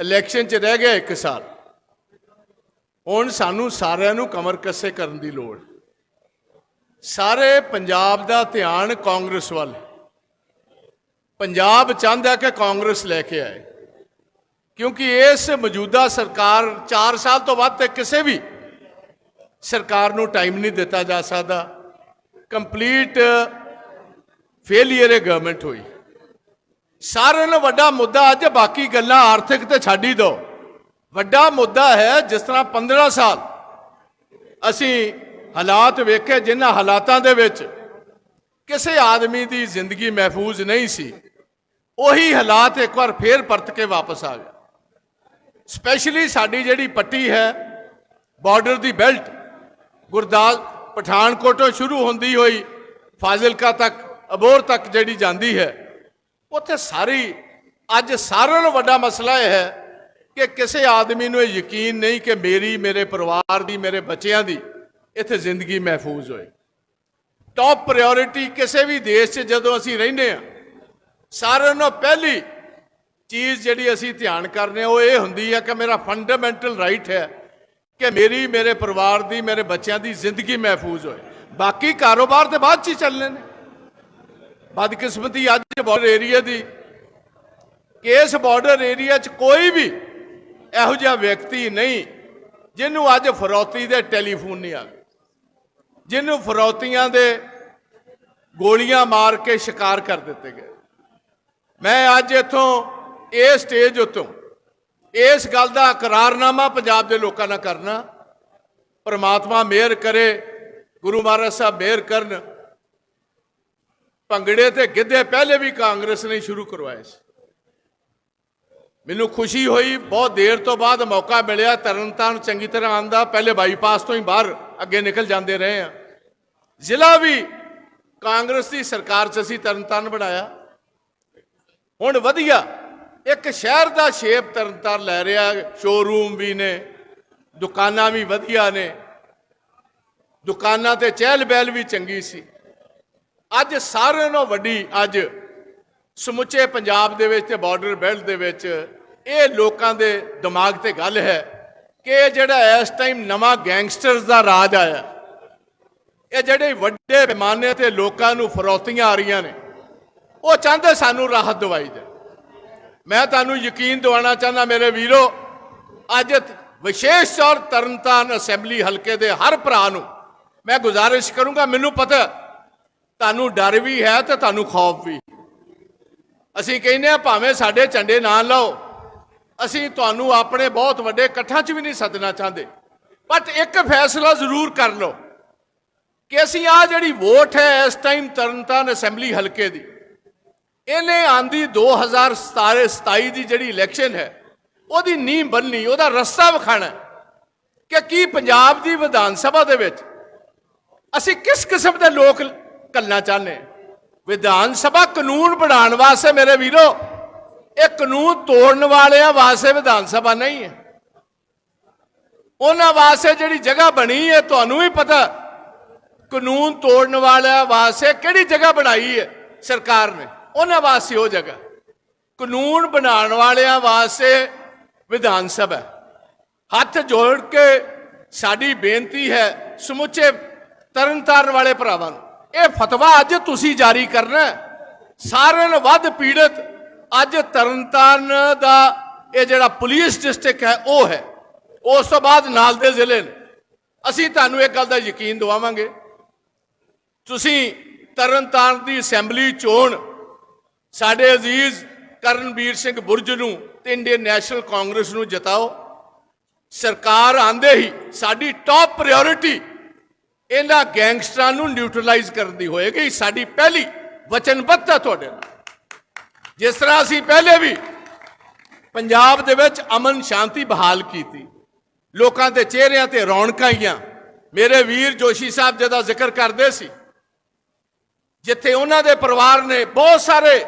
Election 'ਚ ਰਹਿ ਗਿਆ 1 ਸਾਲ। ਹੁਣ ਸਾਨੂੰ ਸਾਰਿਆਂ ਨੂੰ ਕਮਰ ਕੱਸੇ ਕਰਨ ਦੀ ਲੋੜ। ਸਾਰੇ ਪੰਜਾਬ ਦਾ ਧਿਆਨ ਕਾਂਗਰਸ ਵੱਲ ਪੰਜਾਬ ਚਾਹੁੰਦਾ ਕਿ ਕਾਂਗਰਸ ਲੈ ਕੇ ਆਏ। ਕਿਉਂਕਿ ਇਸ ਮੌਜੂਦਾ ਸਰਕਾਰ 4 ਸਾਲ ਤੋਂ ਵੱਧ ਤੇ ਕਿਸੇ ਵੀ ਸਰਕਾਰ ਨੂੰ ਟਾਈਮ ਨਹੀਂ ਦਿੱਤਾ ਜਾ ਸਕਦਾ। ਕੰਪਲੀਟ ਫੇਲਿਅਰ ਹੈ ਗਵਰਨਮੈਂਟ ਹੋਈ। ਸਾਰਿਆਂ ਨਾਲੋਂ ਵੱਡਾ ਮੁੱਦਾ ਅੱਜ ਬਾਕੀ ਗੱਲਾਂ ਆਰਥਿਕ ਤੇ ਛੱਡ ਹੀ ਦਿਓ ਵੱਡਾ ਮੁੱਦਾ ਹੈ ਜਿਸ ਤਰ੍ਹਾਂ 15 ਸਾਲ ਅਸੀਂ ਹਾਲਾਤ ਵੇਖੇ ਜਿਨ੍ਹਾਂ ਹਾਲਾਤਾਂ ਦੇ ਵਿੱਚ ਕਿਸੇ ਆਦਮੀ ਦੀ ਜ਼ਿੰਦਗੀ ਮਹਿਫੂਜ਼ ਨਹੀਂ ਸੀ। ਉਹੀ ਹਾਲਾਤ ਇੱਕ ਵਾਰ ਫੇਰ ਪਰਤ ਕੇ ਵਾਪਸ ਆ ਗਏ। ਸਪੈਸ਼ਲੀ ਸਾਡੀ ਜਿਹੜੀ ਪੱਟੀ ਹੈ, ਬਾਰਡਰ ਦੀ ਬੈਲਟ, ਗੁਰਦਾਸ ਪਠਾਨਕੋਟੋਂ ਸ਼ੁਰੂ ਹੁੰਦੀ ਹੋਈ ਫਾਜ਼ਿਲਕਾ ਤੱਕ ਅਬੋਰ ਤੱਕ ਜਿਹੜੀ ਜਾਂਦੀ ਹੈ ਉੱਥੇ ਸਾਰੀ, ਅੱਜ ਸਾਰਿਆਂ ਨਾਲੋਂ ਵੱਡਾ ਮਸਲਾ ਇਹ ਹੈ ਕਿ ਕਿਸੇ ਆਦਮੀ ਨੂੰ ਇਹ ਯਕੀਨ ਨਹੀਂ ਕਿ ਮੇਰੀ, ਮੇਰੇ ਪਰਿਵਾਰ ਦੀ, ਮੇਰੇ ਬੱਚਿਆਂ ਦੀ ਇੱਥੇ ਜ਼ਿੰਦਗੀ ਮਹਿਫੂਜ਼ ਹੋਏ। ਟੌਪ ਪ੍ਰਾਇੋਰਟੀ ਕਿਸੇ ਵੀ ਦੇਸ਼ 'ਚ ਜਦੋਂ ਅਸੀਂ ਰਹਿੰਦੇ ਆ ਸਾਰਿਆਂ ਨਾਲੋਂ ਪਹਿਲੀ ਚੀਜ਼ ਜਿਹੜੀ ਅਸੀਂ ਧਿਆਨ ਕਰਨੇ ਆ, ਉਹ ਇਹ ਹੁੰਦੀ ਹੈ ਕਿ ਮੇਰਾ ਫੰਡਾਮੈਂਟਲ ਰਾਈਟ ਹੈ ਕਿ ਮੇਰੀ, ਮੇਰੇ ਪਰਿਵਾਰ ਦੀ, ਮੇਰੇ ਬੱਚਿਆਂ ਦੀ ਜ਼ਿੰਦਗੀ ਮਹਿਫੂਜ਼ ਹੋਏ। ਬਾਕੀ ਕਾਰੋਬਾਰ ਤੇ ਬਾਅਦ ਚ ਹੀ ਚੱਲਣੇ ਨੇ ਬਦਕਿਸਮਤੀ ਅੱਜ ਬਾਰਡਰ ਏਰੀਆ ਦੀ। ਕਿ ਇਸ ਬਾਰਡਰ ਏਰੀਆ 'ਚ ਕੋਈ ਵੀ ਇਹੋ ਜਿਹਾ ਵਿਅਕਤੀ ਨਹੀਂ, ਜਿਹਨੂੰ ਅੱਜ ਫਰੌਤੀ ਦੇ ਟੈਲੀਫੋਨ ਨਹੀਂ ਆ ਜਿਹਨੂੰ ਫਰੌਤੀਆਂ ਦੇ ਗੋਲੀਆਂ ਮਾਰ ਕੇ ਸ਼ਿਕਾਰ ਕਰ ਦਿੱਤੇ ਗਏ। ਮੈਂ ਅੱਜ ਇੱਥੋਂ ਇਹ ਸਟੇਜ ਉੱਤੋਂ ਇਸ ਗੱਲ ਦਾ ਇਕਰਾਰਨਾਮਾ ਪੰਜਾਬ ਦੇ ਲੋਕਾਂ ਨਾਲ ਕਰਨਾ। ਪਰਮਾਤਮਾ ਮਿਹਰ ਕਰੇ, ਗੁਰੂ ਮਹਾਰਾਜ ਸਾਹਿਬ ਮਿਹਰ ਕਰਨ। ਭੰਗੜੇ ਤੇ ਗਿੱਧੇ ਪਹਿਲੇ ਵੀ ਕਾਂਗਰਸ ਨੇ ਸ਼ੁਰੂ ਕਰਵਾਏ ਸੀ। ਮੈਨੂੰ ਖੁਸ਼ੀ ਹੋਈ, ਬਹੁਤ ਦੇਰ ਤੋਂ ਬਾਅਦ ਮੌਕਾ ਮਿਲਿਆ, ਤਰਨਤਾਰਨ ਚੰਗੀ ਤਰ੍ਹਾਂ ਆਂਦਾ ਪਹਿਲੇ ਬਾਈਪਾਸ ਤੋਂ ਹੀ ਬਾਹਰ ਅੱਗੇ ਨਿਕਲ ਜਾਂਦੇ ਰਹੇ ਆ ਜ਼ਿਲ੍ਹਾ ਵੀ ਕਾਂਗਰਸ ਦੀ ਸਰਕਾਰ 'ਚ ਅਸੀਂ ਤਰਨਤਾਰਨ ਬਣਾਇਆ। ਹੁਣ ਵਧੀਆ, ਇੱਕ ਸ਼ਹਿਰ ਦਾ ਸ਼ੇਪ ਤਰਨਤਾਰਨ ਲੈ ਰਿਹਾ ਸ਼ੋਰੂਮ ਵੀ ਨੇ, ਦੁਕਾਨਾਂ ਵੀ ਵਧੀਆ ਨੇ। ਦੁਕਾਨਾਂ ਤੇ ਚਹਿਲ ਬਹਿਲ ਵੀ ਚੰਗੀ ਸੀ। ਅੱਜ ਸਾਰਿਆਂ ਨਾਲੋਂ ਵੱਡੀ ਅੱਜ ਸਮੁੱਚੇ ਪੰਜਾਬ ਦੇ ਵਿੱਚ ਤੇ ਬਾਰਡਰ ਬੈਲਟ ਦੇ ਵਿੱਚ ਇਹ ਲੋਕਾਂ ਦੇ ਦਿਮਾਗ ਤੇ ਗੱਲ ਹੈ ਕਿ ਇਹ ਜਿਹੜਾ ਇਸ ਟਾਈਮ ਨਵਾਂ ਗੈਂਗਸਟਰਸ ਦਾ ਰਾਜ ਆਇਆ, ਇਹ ਜਿਹੜੇ ਵੱਡੇ ਪੈਮਾਨੇ ਤੇ ਲੋਕਾਂ ਨੂੰ ਫਰੋਤੀਆਂ ਆ ਰਹੀਆਂ ਨੇ, ਉਹ ਚਾਹੁੰਦੇ ਸਾਨੂੰ ਰਾਹਤ ਦਵਾਈ ਦੇ ਮੈਂ ਤੁਹਾਨੂੰ ਯਕੀਨ ਦਿਵਾਉਣਾ ਚਾਹੁੰਦਾ ਮੇਰੇ ਵੀਰੋ, ਅੱਜ ਵਿਸ਼ੇਸ਼ ਤੌਰ ਤਰਨਤਾਰਨ ਅਸੈਂਬਲੀ ਹਲਕੇ ਦੇ ਹਰ ਭਰਾ ਨੂੰ ਮੈਂ ਗੁਜ਼ਾਰਿਸ਼ ਕਰੂੰਗਾ, ਮੈਨੂੰ ਪਤਾ ਤੁਹਾਨੂੰ ਡਰ ਵੀ ਹੈ ਤੇ ਤੁਹਾਨੂੰ ਖੌਫ ਵੀ। ਅਸੀਂ ਕਹਿੰਦੇ ਆ ਭਾਵੇਂ ਸਾਡੇ ਝੰਡੇ ਨਾ ਲਾਓ, ਅਸੀਂ ਤੁਹਾਨੂੰ ਆਪਣੇ ਬਹੁਤ ਵੱਡੇ ਇਕੱਠਾਂ 'ਚ ਵੀ ਨਹੀਂ ਸੱਦਣਾ ਚਾਹੁੰਦੇ। ਬਟ ਇੱਕ ਫੈਸਲਾ ਜ਼ਰੂਰ ਕਰ ਲਓ ਕਿ ਅਸੀਂ ਆ ਜਿਹੜੀ ਵੋਟ ਹੈ, ਇਸ ਟਾਈਮ ਤਰਨਤਾਰਨ ਅਸੈਂਬਲੀ ਹਲਕੇ ਦੀ, ਇਹਨੇ ਆਂਦੀ 2017 27 ਦੀ ਜਿਹੜੀ ਇਲੈਕਸ਼ਨ ਹੈ, ਉਹਦੀ ਨੀਂਹ ਬੰਨਣੀ ਉਹਦਾ ਰਸਤਾ ਵਿਖਾਣਾ ਕਿ ਕੀ ਪੰਜਾਬ ਦੀ ਵਿਧਾਨ ਸਭਾ ਦੇ ਵਿੱਚ ਅਸੀਂ ਕਿਸ ਕਿਸਮ ਦੇ ਲੋਕ ਕੱਲਣਾ ਚਾਹੁੰਦੇ ਵਿਧਾਨ ਸਭਾ ਕਾਨੂੰਨ ਬਣਾਉਣ ਵਾਸਤੇ ਮੇਰੇ ਵੀਰੋ, ਇਹ ਕਾਨੂੰਨ ਤੋੜਨ ਵਾਲਿਆਂ ਵਾਸਤੇ ਵਿਧਾਨ ਸਭਾ ਨਹੀਂ ਹੈ। ਉਹਨਾਂ ਵਾਸਤੇ ਜਿਹੜੀ ਜਗ੍ਹਾ ਬਣੀ ਹੈ, ਤੁਹਾਨੂੰ ਵੀ ਪਤਾ, ਕਾਨੂੰਨ ਤੋੜਨ ਵਾਲਿਆਂ ਵਾਸਤੇ ਕਿਹੜੀ ਜਗ੍ਹਾ ਬਣਾਈ ਹੈ ਸਰਕਾਰ ਨੇ? ਉਹਨਾਂ ਵਾਸਤੇ ਉਹ ਜਗ੍ਹਾ। ਕਾਨੂੰਨ ਬਣਾਉਣ ਵਾਲਿਆਂ ਵਾਸਤੇ ਵਿਧਾਨ ਸਭਾ। ਹੱਥ ਜੋੜ ਕੇ ਸਾਡੀ ਬੇਨਤੀ ਹੈ ਸਮੁੱਚੇ ਤਰਨਤਾਰਨ ਵਾਲੇ ਭਰਾਵਾਂ ਨੂੰ। ਇਹ ਫਤਵਾ ਅੱਜ ਤੁਸੀਂ ਜਾਰੀ ਕਰਨਾ ਸਾਰਿਆਂ ਨਾਲੋਂ ਵੱਧ ਪੀੜਤ ਅੱਜ ਤਰਨਤਾਰਨ ਦਾ ਇਹ ਜਿਹੜਾ ਪੁਲਿਸ ਡਿਸਟ੍ਰਿਕਟ ਹੈ, ਉਹ ਹੈ। ਉਸ ਤੋਂ ਬਾਅਦ ਨਾਲ ਦੇ ਜ਼ਿਲ੍ਹੇ ਨੇ। ਅਸੀਂ ਤੁਹਾਨੂੰ ਇੱਕ ਗੱਲ ਦਾ ਯਕੀਨ ਦਿਵਾਵਾਂਗੇ। ਤੁਸੀਂ ਤਰਨਤਾਰਨ ਦੀ ਅਸੈਂਬਲੀ ਚੋਣ ਸਾਡੇ ਅਜ਼ੀਜ਼ ਕਰਨਵੀਰ ਸਿੰਘ ਬੁਰਜ ਨੂੰ ਤੇ ਇੰਡੀਅਨ ਨੈਸ਼ਨਲ ਕਾਂਗਰਸ ਨੂੰ ਜਿਤਾਓ। ਸਰਕਾਰ ਆਂਦੇ ਹੀ ਸਾਡੀ ਟਾਪ ਪ੍ਰਾਇੋਰਟੀ ਇਹਨਾਂ ਗੈਂਗਸਟਰਾਂ ਨੂੰ ਨਿਊਟਰਲਾਈਜ਼ ਕਰਨ ਦੀ ਹੋਏਗੀ। ਸਾਡੀ ਪਹਿਲੀ ਵਚਨਬੱਧਤਾ ਤੁਹਾਡੇ ਨਾਲ। ਜਿਸ ਤਰ੍ਹਾਂ ਅਸੀਂ ਪਹਿਲੇ ਵੀ ਪੰਜਾਬ ਦੇ ਵਿੱਚ ਅਮਨ ਸ਼ਾਂਤੀ ਬਹਾਲ ਕੀਤੀ, ਲੋਕਾਂ ਦੇ ਚਿਹਰਿਆਂ ਤੇ ਰੌਣਕਾਂ ਆਈਆਂ। ਮੇਰੇ ਵੀਰ ਜੋਸ਼ੀ ਸਾਹਿਬ ਜਿਹਦਾ ਜ਼ਿਕਰ ਕਰਦੇ ਸੀ, ਜਿੱਥੇ ਉਹਨਾਂ ਦੇ ਪਰਿਵਾਰ ਨੇ ਬਹੁਤ ਸਾਰੇ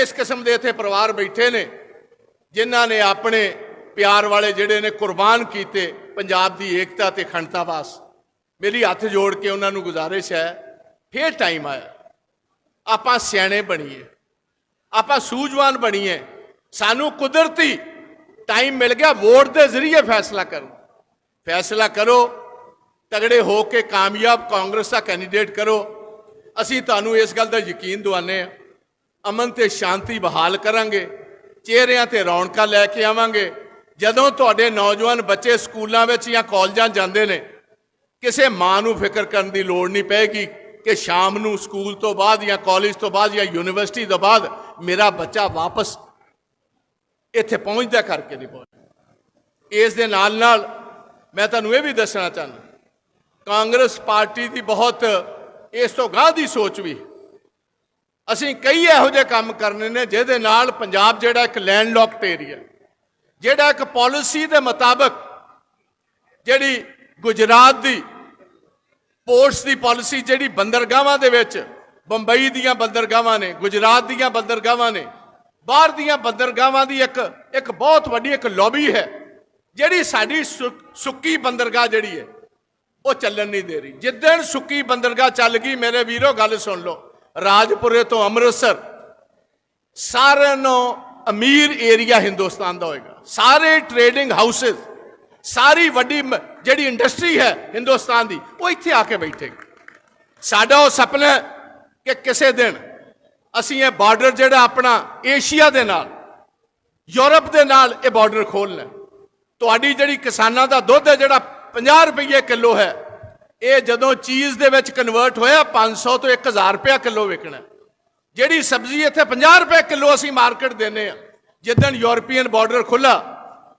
ਇਸ ਕਿਸਮ ਦੇ ਇੱਥੇ ਪਰਿਵਾਰ ਬੈਠੇ ਨੇ, ਜਿਨ੍ਹਾਂ ਨੇ ਆਪਣੇ ਪਿਆਰ ਵਾਲੇ ਜਿਹੜੇ ਨੇ ਕੁਰਬਾਨ ਕੀਤੇ ਪੰਜਾਬ ਦੀ ਏਕਤਾ ਤੇ ਅਖੰਡਤਾ ਵਾਸਤੇ ਮੇਰੀ ਹੱਥ ਜੋੜ ਕੇ ਉਹਨਾਂ ਨੂੰ ਗੁਜ਼ਾਰਿਸ਼ ਹੈ, ਫੇਰ ਟਾਈਮ ਆਇਆ। ਆਪਾਂ ਸਿਆਣੇ ਬਣੀਏ। ਆਪਾਂ ਸੂਝਵਾਨ ਬਣੀਏ। ਸਾਨੂੰ ਕੁਦਰਤੀ ਟਾਈਮ ਮਿਲ ਗਿਆ, ਵੋਟ ਦੇ ਜ਼ਰੀਏ ਫੈਸਲਾ ਕਰੋ। ਫੈਸਲਾ ਕਰੋ, ਤਗੜੇ ਹੋ ਕੇ ਕਾਮਯਾਬ ਕਾਂਗਰਸ ਦਾ ਕੈਂਡੀਡੇਟ ਕਰੋ। ਅਸੀਂ ਤੁਹਾਨੂੰ ਇਸ ਗੱਲ ਦਾ ਯਕੀਨ ਦਿਵਾਉਂਦੇ ਆ ਅਮਨ ਤੇ ਸ਼ਾਂਤੀ ਬਹਾਲ ਕਰਾਂਗੇ। ਚਿਹਰਿਆਂ ਤੇ ਰੌਣਕਾਂ ਲੈ ਕੇ ਆਵਾਂਗੇ। ਜਦੋਂ ਤੁਹਾਡੇ ਨੌਜਵਾਨ ਬੱਚੇ ਸਕੂਲਾਂ ਵਿੱਚ ਜਾਂ ਕਾਲਜਾਂ ਜਾਂਦੇ ਨੇ ਕਿਸੇ ਮਾਂ ਨੂੰ ਫਿਕਰ ਕਰਨ ਦੀ ਲੋੜ ਨਹੀਂ ਪਏਗੀ ਕਿ ਸ਼ਾਮ ਨੂੰ ਸਕੂਲ ਤੋਂ ਬਾਅਦ ਜਾਂ ਕਾਲਜ ਤੋਂ ਬਾਅਦ ਜਾਂ ਯੂਨੀਵਰਸਿਟੀ ਤੋਂ ਬਾਅਦ ਮੇਰਾ ਬੱਚਾ ਵਾਪਸ ਇੱਥੇ ਪਹੁੰਚਦਾ ਕਰਕੇ ਨਹੀਂ ਪਹੁੰਚਦਾ। ਇਸ ਦੇ ਨਾਲ ਨਾਲ ਮੈਂ ਤੁਹਾਨੂੰ ਇਹ ਵੀ ਦੱਸਣਾ ਚਾਹੁੰਦਾ, ਕਾਂਗਰਸ ਪਾਰਟੀ ਦੀ ਬਹੁਤ ਇਸ ਤੋਂ ਗਾਹ ਦੀ ਸੋਚ ਵੀ। ਅਸੀਂ ਕਈ ਇਹੋ ਜਿਹੇ ਕੰਮ ਕਰਨੇ ਨੇ ਜਿਹਦੇ ਨਾਲ ਪੰਜਾਬ ਜਿਹੜਾ ਇੱਕ ਲੈਂਡਲੌਕਡ ਏਰੀਆ ਜਿਹੜਾ ਇੱਕ ਪਾਲਿਸੀ ਦੇ ਮੁਤਾਬਕ ਜਿਹੜੀ ਗੁਜਰਾਤ ਦੀ ਪੋਰਟਸ ਦੀ ਪਾਲਿਸੀ ਜਿਹੜੀ ਬੰਦਰਗਾਹਾਂ ਦੇ ਵਿੱਚ, ਬੰਬਈ ਦੀਆਂ ਬੰਦਰਗਾਹਾਂ ਨੇ, ਗੁਜਰਾਤ ਦੀਆਂ ਬੰਦਰਗਾਹਾਂ ਨੇ, ਬਾਹਰ ਦੀਆਂ ਬੰਦਰਗਾਹਾਂ ਦੀ ਇੱਕ ਇੱਕ ਬਹੁਤ ਵੱਡੀ ਇੱਕ ਲੌਬੀ ਹੈ। ਜਿਹੜੀ ਸਾਡੀ ਸੁ- ਸੁੱਕੀ ਬੰਦਰਗਾਹ ਜਿਹੜੀ ਹੈ, ਉਹ ਚੱਲਣ ਨਹੀਂ ਦੇ ਰਹੀ। ਜਿੱਦਣ ਸੁੱਕੀ ਬੰਦਰਗਾਹ ਚੱਲ ਗਈ, ਮੇਰੇ ਵੀਰੋ ਗੱਲ ਸੁਣ ਲਓ, ਰਾਜਪੁਰੇ ਤੋਂ ਅੰਮ੍ਰਿਤਸਰ, ਸਾਰਿਆਂ ਨੂੰ ਅਮੀਰ ਏਰੀਆ ਹਿੰਦੁਸਤਾਨ ਦਾ ਹੋਏਗਾ। ਸਾਰੇ ਟ੍ਰੇਡਿੰਗ ਹਾਊਸਸ ਸਾਰੀ ਵੱਡੀ ਮ- ਜਿਹੜੀ ਇੰਡਸਟਰੀ ਹੈ ਹਿੰਦੁਸਤਾਨ ਦੀ, ਉਹ ਇੱਥੇ ਆ ਕੇ ਬੈਠੇਗੀ ਸਾਡਾ ਉਹ ਸੁਪਨਾ ਕਿ ਕਿਸੇ ਦਿਨ ਅਸੀਂ ਇਹ ਬਾਰਡਰ ਜਿਹੜਾ ਆਪਣਾ ਏਸ਼ੀਆ ਦੇ ਨਾਲ ਯੂਰਪ ਦੇ ਨਾਲ ਇਹ ਬਾਰਡਰ ਖੋਲਣਾ ਹੈ। ਤੁਹਾਡੀ ਜਿਹੜੀ ਕਿਸਾਨਾਂ ਦਾ ਦੁੱਧ ਹੈ, ਜਿਹੜਾ 50 ਰੁਪਏ ਕਿਲੋ ਹੈ, ਇਹ ਜਦੋਂ ਚੀਜ਼ ਦੇ ਵਿੱਚ ਕਨਵਰਟ ਹੋਇਆ 500 ਤੋਂ 1000 ਰੁਪਏ ਕਿਲੋ ਵਿਕਣਾ ਜਿਹੜੀ ਸਬਜ਼ੀ ਇੱਥੇ 50 ਰੁਪਏ ਕਿਲੋ ਅਸੀਂ ਮਾਰਕੀਟ ਦਿੰਨੇ ਆ ਜਿੱਦਣ ਯੂਰਪੀਅਨ ਬਾਰਡਰ ਖੁੱਲਾ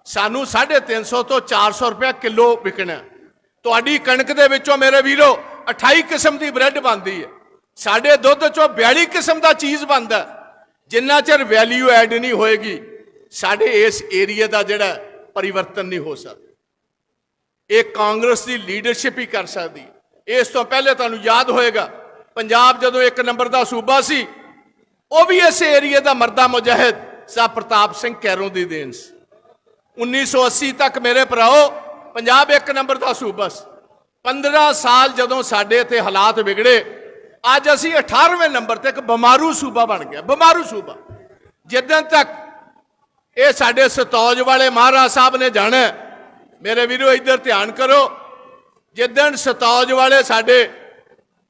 ਸਾਨੂੰ 350 ਤੋਂ 400 ਰੁਪਏ ਕਿਲੋ ਵਿਕਣਾ ਤੁਹਾਡੀ ਕਣਕ ਦੇ ਵਿੱਚੋਂ ਮੇਰੇ ਵੀਰੋ 28 ਕਿਸਮ ਦੀ ਬ੍ਰੈਡ ਬਣਦੀ ਹੈ। ਸਾਡੇ ਦੁੱਧ ਚੋਂ 42 ਕਿਸਮ ਦਾ ਚੀਜ਼ ਬਣਦਾ ਜਿੰਨਾ ਚਿਰ ਵੈਲਿਊ ਐਡ ਨਹੀਂ ਹੋਏਗੀ, ਸਾਡੇ ਇਸ ਏਰੀਆ ਦਾ ਜਿਹੜਾ ਪਰਿਵਰਤਨ ਨਹੀਂ ਹੋ ਸਕਦਾ। ਇਹ ਕਾਂਗਰਸ ਦੀ ਲੀਡਰਸ਼ਿਪ ਹੀ ਕਰ ਸਕਦੀ ਇਸ ਤੋਂ ਪਹਿਲੇ ਤੁਹਾਨੂੰ ਯਾਦ ਹੋਏਗਾ, ਪੰਜਾਬ ਜਦੋਂ ਇੱਕ ਨੰਬਰ ਦਾ ਸੂਬਾ ਸੀ, ਉਹ ਵੀ ਇਸ ਏਰੀਆ ਦਾ ਮਰਦਾ ਮੁਜਾਹਿਦ ਸਾ ਪ੍ਰਤਾਪ ਸਿੰਘ ਕੈਰੋਂ ਦੀ ਦੇਣ ਸੀ। 1980 ਤੱਕ ਮੇਰੇ ਭਰਾਓ, ਪੰਜਾਬ ਇੱਕ ਨੰਬਰ ਦਾ ਸੂਬਾ ਸੀ 15 ਸਾਲ ਜਦੋਂ ਸਾਡੇ ਇੱਥੇ ਹਾਲਾਤ ਵਿਗੜੇ, ਅੱਜ ਅਸੀਂ 18ਵੇਂ ਨੰਬਰ ਤੇ ਇੱਕ ਬਿਮਾਰੂ ਸੂਬਾ ਬਣ ਗਿਆ, ਬਿਮਾਰੂ ਸੂਬਾ। ਜਿੱਦਣ ਤੱਕ ਇਹ ਸਾਡੇ ਸਤੌਜ ਵਾਲੇ ਮਹਾਰਾਜ ਸਾਹਿਬ ਨੇ ਜਾਣਾ ਮੇਰੇ ਵੀਰੋ, ਇੱਧਰ ਧਿਆਨ ਕਰੋ, ਜਿੱਦਣ ਸਤੌਜ ਵਾਲੇ ਸਾਡੇ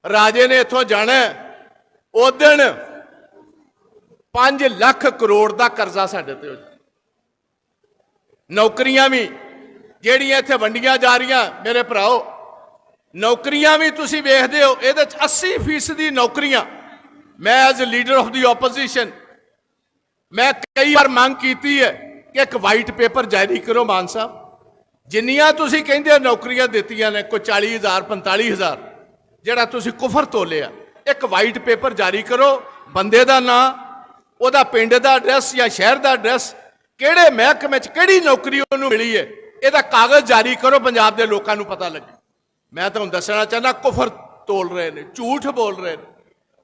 ਰਾਜੇ ਨੇ ਇੱਥੋਂ ਜਾਣਾ ਉਦਣ 5 ਲੱਖ ਕਰੋੜ ਦਾ ਕਰਜ਼ਾ ਸਾਡੇ ਤੇ ਹੋ ਜਾਣਾ ਨੌਕਰੀਆਂ ਵੀ, ਜਿਹੜੀਆਂ ਇੱਥੇ ਵੰਡੀਆਂ ਜਾ ਰਹੀਆਂ, ਮੇਰੇ ਭਰਾਓ, ਨੌਕਰੀਆਂ ਵੀ ਤੁਸੀਂ ਵੇਖਦੇ ਹੋ, ਇਹਦੇ ਚ 80% ਦੀ ਨੌਕਰੀਆਂ। ਮੈਂ as leader of the opposition ਮੈਂ ਕਈ ਵਾਰ ਮੰਗ ਕੀਤੀ ਹੈ ਕਿ ਇੱਕ ਵਾਈਟ ਪੇਪਰ ਜਾਰੀ ਕਰੋ ਮਾਨ ਸਾਹਿਬ। ਜਿੰਨੀਆਂ ਤੁਸੀਂ ਕਹਿੰਦੇ ਹੋ ਨੌਕਰੀਆਂ ਦਿੱਤੀਆਂ ਨੇ, ਕੋਈ 40000 45000 ਜਿਹੜਾ ਤੁਸੀਂ ਕੁਫਰ ਤੋਲਿਆ ਇੱਕ ਵਾਈਟ ਪੇਪਰ ਜਾਰੀ ਕਰੋ, ਬੰਦੇ ਦਾ ਨਾਂ, ਉਹਦਾ ਪਿੰਡ ਦਾ ਐਡਰੈਸ ਜਾਂ ਸ਼ਹਿਰ ਦਾ ਐਡਰੈਸ ਕਿਹੜੇ ਮਹਿਕਮੇ 'ਚ ਕਿਹੜੀ ਨੌਕਰੀ ਉਹਨੂੰ ਮਿਲੀ ਹੈ ਇਹਦਾ ਕਾਗਜ਼ ਜਾਰੀ ਕਰੋ, ਪੰਜਾਬ ਦੇ ਲੋਕਾਂ ਨੂੰ ਪਤਾ ਲੱਗੇ। ਮੈਂ ਤੁਹਾਨੂੰ ਦੱਸਣਾ ਚਾਹੁੰਦਾ, ਕੁਫਰ ਤੋਲ ਰਹੇ ਨੇ, ਝੂਠ ਬੋਲ ਰਹੇ ਨੇ।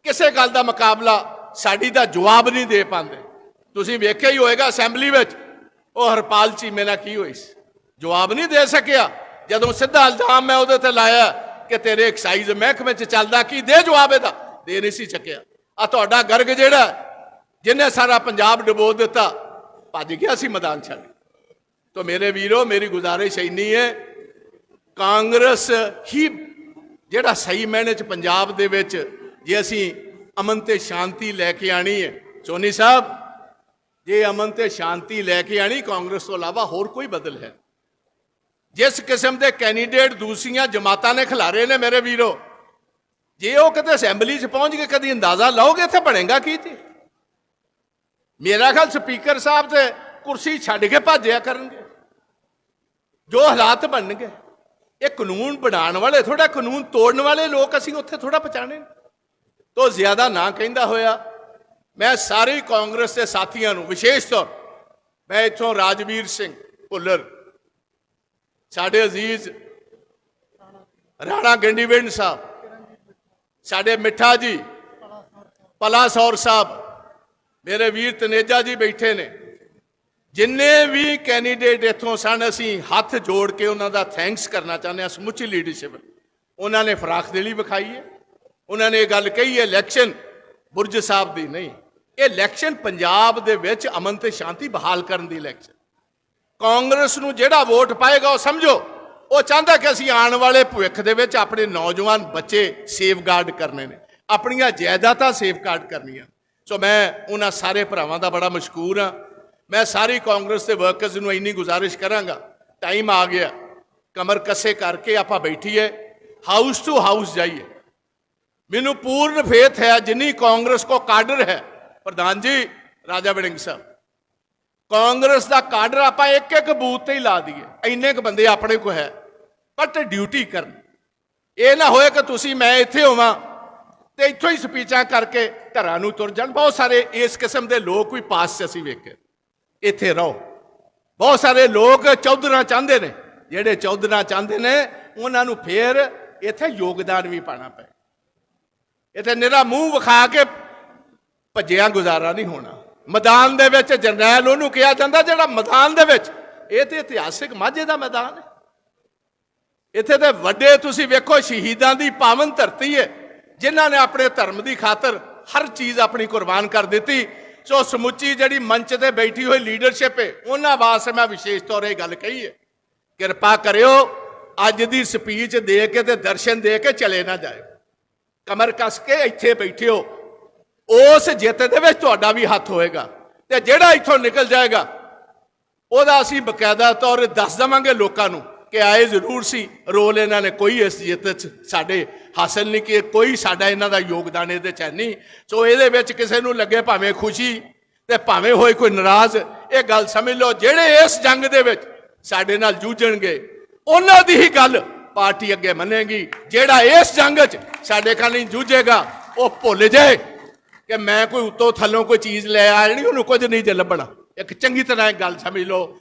ਕਿਸੇ ਗੱਲ ਦਾ ਮੁਕਾਬਲਾ ਸਾਡੀ ਦਾ ਜਵਾਬ ਨਹੀਂ ਦੇ ਪਾਉਂਦੇ। ਤੁਸੀਂ ਵੇਖਿਆ ਹੀ ਹੋਏਗਾ ਅਸੈਂਬਲੀ ਵਿੱਚ, ਉਹ ਹਰਪਾਲ ਚੀਮੇ ਨਾਲ ਕੀ ਹੋਈ ਸੀ? ਜਵਾਬ ਨਹੀਂ ਦੇ ਸਕਿਆ। ਜਦੋਂ ਸਿੱਧਾ ਇਲਜ਼ਾਮ ਮੈਂ ਉਹਦੇ ਤੇ ਲਾਇਆ ਕਿ ਤੇਰੇ ਐਕਸਾਈਜ਼ ਮਹਿਕਮੇ 'ਚ ਚੱਲਦਾ ਕੀ, ਦੇ ਜਵਾਬ ਇਹਦਾ। ਦੇ ਨਹੀਂ ਸੀ ਚੱਕਿਆ। ਆ ਤੁਹਾਡਾ ਗਰਗ ਜਿਹੜਾ, ਜਿਹਨੇ ਸਾਰਾ ਪੰਜਾਬ ਡੁਬੋ ਦਿੱਤਾ ਭੱਜ ਗਿਆ ਸੀ ਮੈਦਾਨ ਛੱਡ ਤੋ ਮੇਰੇ ਵੀਰੋ, ਮੇਰੀ ਗੁਜ਼ਾਰਿਸ਼ ਇੰਨੀ ਹੈ, ਕਾਂਗਰਸ ਹੀ ਜਿਹੜਾ ਸਹੀ ਮੈਨੇ ਚ ਪੰਜਾਬ ਦੇ ਵਿੱਚ ਜੇ ਅਸੀਂ ਅਮਨ ਤੇ ਸ਼ਾਂਤੀ ਲੈ ਕੇ ਆਣੀ ਹੈ। ਸੋਨੀ ਸਾਹਿਬ, ਜੇ ਅਮਨ ਤੇ ਸ਼ਾਂਤੀ ਲੈ ਕੇ ਆਣੀ, ਕਾਂਗਰਸ ਤੋਂ ਇਲਾਵਾ ਹੋਰ ਕੋਈ ਬਦਲ ਹੈ? ਜਿਸ ਕਿਸਮ ਦੇ ਕੈਂਡੀਡੇਟ ਦੂਸਰੀਆਂ ਜਮਾਤਾਂ ਨੇ ਖਿਲਾਰੇ ਨੇ ਮੇਰੇ ਵੀਰੋ, ਜੇ ਉਹ ਕਦੇ ਅਸੈਂਬਲੀ 'ਚ ਪਹੁੰਚ ਕੇ ਕਦੀ ਅੰਦਾਜ਼ਾ ਲਾਓਗੇ, ਇੱਥੇ ਬਣੇਗਾ ਕੀ ਜੀ ਮੇਰਾ ਖਿਆਲ ਸਪੀਕਰ ਸਾਹਿਬ ਤੇ ਕੁਰਸੀ ਛੱਡ ਕੇ ਭਾਜਿਆ ਕਰਨਗੇ। ਜੋ ਹਾਲਾਤ ਬਣਨਗੇ। ਇਹ ਕਾਨੂੰਨ ਬਣਾਉਣ ਵਾਲੇ ਥੋੜਾ ਕਾਨੂੰਨ ਤੋੜਨ ਵਾਲੇ ਲੋਕ ਅਸੀਂ ਉੱਥੇ ਥੋੜਾ ਪਛਾਣੇ ਤੋਂ ਜ਼ਿਆਦਾ ਨਾ ਕਹਿੰਦਾ ਹੋਇਆ, ਮੈਂ ਸਾਰੇ ਕਾਂਗਰਸ ਦੇ ਸਾਥੀਆਂ ਨੂੰ ਵਿਸ਼ੇਸ਼ ਤੌਰ ਮੈਂ ਇੱਥੋਂ ਰਾਜਵੀਰ ਸਿੰਘ ਭੁੱਲਰ, ਸਾਡੇ ਅਜ਼ੀਜ਼ ਰਾਣਾ ਗੰਡੀਵਿੰਡ ਸਾਹਿਬ, ਸਾਡੇ ਮਿੱਠਾ ਜੀ, ਪਲਾਸੌਰ ਸਾਹਿਬ ਮੇਰੇ ਵੀਰ ਤਨੇਜਾ ਜੀ ਬੈਠੇ ਨੇ। ਜਿੰਨੇ ਵੀ ਕੈਂਡੀਡੇਟ ਇੱਥੋਂ ਸਨ, ਅਸੀਂ ਹੱਥ ਜੋੜ ਕੇ ਉਹਨਾਂ ਦਾ ਥੈਂਕਸ ਕਰਨਾ ਚਾਹੁੰਦੇ ਹਾਂ। ਸਮੁੱਚੀ ਲੀਡਰਸ਼ਿਪ ਉਹਨਾਂ ਨੇ ਫਰਾਖ ਦਿਲੀ ਵਿਖਾਈ ਹੈ। ਉਹਨਾਂ ਨੇ ਇਹ ਗੱਲ ਕਹੀ ਹੈ ਇਲੈਕਸ਼ਨ ਬੁਰਜ ਸਾਹਿਬ ਦੀ ਨਹੀਂ। ਇਹ ਇਲੈਕਸ਼ਨ ਪੰਜਾਬ ਦੇ ਵਿੱਚ ਅਮਨ ਤੇ ਸ਼ਾਂਤੀ ਬਹਾਲ ਕਰਨ ਦੀ ਇਲੈਕਸ਼ਨ ਕਾਂਗਰਸ ਨੂੰ ਜਿਹੜਾ ਵੋਟ ਪਾਏਗਾ ਉਹ ਸਮਝੋ। ਉਹ ਚਾਹੁੰਦਾ ਕਿ ਅਸੀਂ ਆਉਣ ਵਾਲੇ ਭਵਿੱਖ ਦੇ ਵਿੱਚ ਆਪਣੇ ਨੌਜਵਾਨ ਬੱਚੇ ਸੇਫਗਾਰਡ ਕਰਨੇ ਨੇ। ਆਪਣੀਆਂ ਜਾਇਦਾਦਾਂ ਸੇਫਗਾਰਡ ਕਰਨੀਆਂ। ਸੋ ਮੈਂ ਉਹਨਾਂ ਸਾਰੇ ਭਰਾਵਾਂ ਦਾ ਬੜਾ ਮਸ਼ਕੂਰ ਹਾਂ। ਮੈਂ ਸਾਰੀ ਕਾਂਗਰਸ ਦੇ ਵਰਕਰਸ ਨੂੰ ਇੰਨੀ ਗੁਜ਼ਾਰਿਸ਼ ਕਰਾਂਗਾ। ਟਾਈਮ ਆ ਗਿਆ। ਕਮਰ ਕੱਸੇ ਕਰਕੇ ਆਪਾਂ ਬੈਠੀਏ। ਹਾਊਸ ਟੂ ਹਾਊਸ ਜਾਈਏ। ਮੈਨੂੰ ਪੂਰਨ ਫੇਥ ਹੈ, ਜਿੰਨੀ ਕਾਂਗਰਸ ਕੋ ਕਾਡਰ ਹੈ। ਪ੍ਰਧਾਨ ਜੀ, ਰਾਜਾ ਵੜਿੰਗ ਸਾਹਿਬ, ਕਾਂਗਰਸ ਦਾ ਕਾਡਰ ਆਪਾਂ ਇੱਕ ਇੱਕ ਬੂਥ ਤੇ ਹੀ ਲਾ ਦਈਏ। ਇੰਨੇ ਕ ਬੰਦੇ ਆਪਣੇ ਕੋ ਹੈ। ਬਟ ਡਿਊਟੀ ਕਰਨ। ਇਹ ਨਾ ਹੋਏ ਕਿ ਤੁਸੀਂ, ਮੈਂ ਇੱਥੇ ਹੋਵਾਂ। ਤੇ ਇੱਥੋਂ ਹੀ ਸਪੀਚਾਂ ਕਰਕੇ ਘਰਾਂ ਨੂੰ ਤੁਰ ਜਾਣ। ਬਹੁਤ ਸਾਰੇ ਇਸ ਕਿਸਮ ਦੇ ਲੋਕ ਵੀ ਪਾਸ 'ਚ ਅਸੀਂ ਵੇਖੇ। ਇੱਥੇ ਰਹੋ। ਬਹੁਤ ਸਾਰੇ ਲੋਕ ਚੌਧਰਾ ਚਾਹੁੰਦੇ ਨੇ। ਜਿਹੜੇ ਚੌਧਰਾ ਚਾਹੁੰਦੇ ਨੇ, ਉਹਨਾਂ ਨੂੰ ਫੇਰ ਇੱਥੇ ਯੋਗਦਾਨ ਵੀ ਪਾਣਾ ਪਏ। ਇੱਥੇ ਨਿਹਰਾ ਮੂੰਹ ਵਿਖਾ ਕੇ ਭੱਜਿਆ ਗੁਜ਼ਾਰਾ ਨਹੀਂ ਹੋਣਾ। ਮੈਦਾਨ ਦੇ ਵਿੱਚ ਜਰਨੈਲ ਉਹਨੂੰ ਕਿਹਾ ਜਾਂਦਾ, ਜਿਹੜਾ ਮੈਦਾਨ ਦੇ ਵਿੱਚ, ਇਹ ਤੇ ਇਤਿਹਾਸਿਕ ਮਾਝੇ ਦਾ ਮੈਦਾਨ ਹੈ। ਇੱਥੇ ਤੇ ਵੱਡੇ ਤੁਸੀਂ ਵੇਖੋ, ਸ਼ਹੀਦਾਂ ਦੀ ਪਾਵਨ ਧਰਤੀ ਹੈ। ਜਿਨ੍ਹਾਂ ਨੇ ਆਪਣੇ ਧਰਮ ਦੀ ਖਾਤਰ ਹਰ ਚੀਜ਼ ਆਪਣੀ ਕੁਰਬਾਨ ਕਰ ਦਿੱਤੀ, ਸੋ ਸਮੁੱਚੀ ਜਿਹੜੀ ਮੰਚ ਤੇ ਬੈਠੀ ਹੋਈ ਲੀਡਰਸ਼ਿਪ ਹੈ, ਉਹਨਾਂ ਵਾਸਤੇ ਮੈਂ ਵਿਸ਼ੇਸ਼ ਤੌਰ ਇਹ ਗੱਲ ਕਹੀ ਹੈ। ਕਿਰਪਾ ਕਰਿਓ, ਅੱਜ ਦੀ ਸਪੀਚ ਦੇ ਕੇ ਤੇ ਦਰਸ਼ਨ ਦੇ ਕੇ ਚਲੇ ਨਾ ਜਾਇਓ। ਕਮਰ ਕੱਸ ਕੇ ਇੱਥੇ ਬੈਠਿਓ, ਉਸ ਜਿੱਤ ਦੇ ਵਿੱਚ ਤੁਹਾਡਾ ਵੀ ਹੱਥ ਹੋਏਗਾ ਤੇ ਜਿਹੜਾ ਇੱਥੋਂ ਨਿਕਲ ਜਾਏਗਾ, ਉਹਦਾ ਅਸੀਂ ਬਕਾਇਦਾ ਤੌਰ ਦੱਸ ਦਵਾਂਗੇ ਲੋਕਾਂ ਨੂੰ। ਕਿ ਆਏ ਜ਼ਰੂਰ ਸੀ। ਰੋਲ ਇਹਨਾਂ ਨੇ ਕੋਈ ਇਸ ਜਿੱਤ 'ਚ ਸਾਡੇ ਹਾਸਲ ਨਹੀਂ ਕੀ ਕੋਈ ਸਾਡਾ ਇਹਨਾਂ ਦਾ ਯੋਗਦਾਨ ਇਹਦੇ 'ਚ ਹੈ ਨਹੀਂ। ਸੋ ਇਹਦੇ ਵਿੱਚ ਕਿਸੇ ਨੂੰ ਲੱਗੇ ਭਾਵੇਂ ਖੁਸ਼ੀ ਤੇ ਭਾਵੇਂ ਹੋਏ ਕੋਈ ਨਾਰਾਜ਼, ਇਹ ਗੱਲ ਸਮਝ ਲਓ, ਜਿਹੜੇ ਇਸ ਜੰਗ ਦੇ ਵਿੱਚ ਸਾਡੇ ਨਾਲ ਜੂਝਣਗੇ, ਉਹਨਾਂ ਦੀ ਹੀ ਗੱਲ ਪਾਰਟੀ ਅੱਗੇ ਮੰਨੇਗੀ। ਜਿਹੜਾ ਇਸ ਜੰਗ 'ਚ ਸਾਡੇ ਨਾਲ ਨਹੀਂ ਜੂਝੇਗਾ, ਉਹ ਭੁੱਲ ਜਾਏ ਕਿ ਮੈਂ ਕੋਈ ਉੱਤੋਂ ਥੱਲੋਂ ਕੋਈ ਚੀਜ਼ ਲੈ ਆ ਨਹੀਂ, ਉਹਨੂੰ ਕੁਝ ਨਹੀਂ ਜੇ ਲੱਭਣਾ। ਇੱਕ ਚੰਗੀ ਤਰ੍ਹਾਂ ਇਹ ਗੱਲ ਸਮਝ ਲਓ।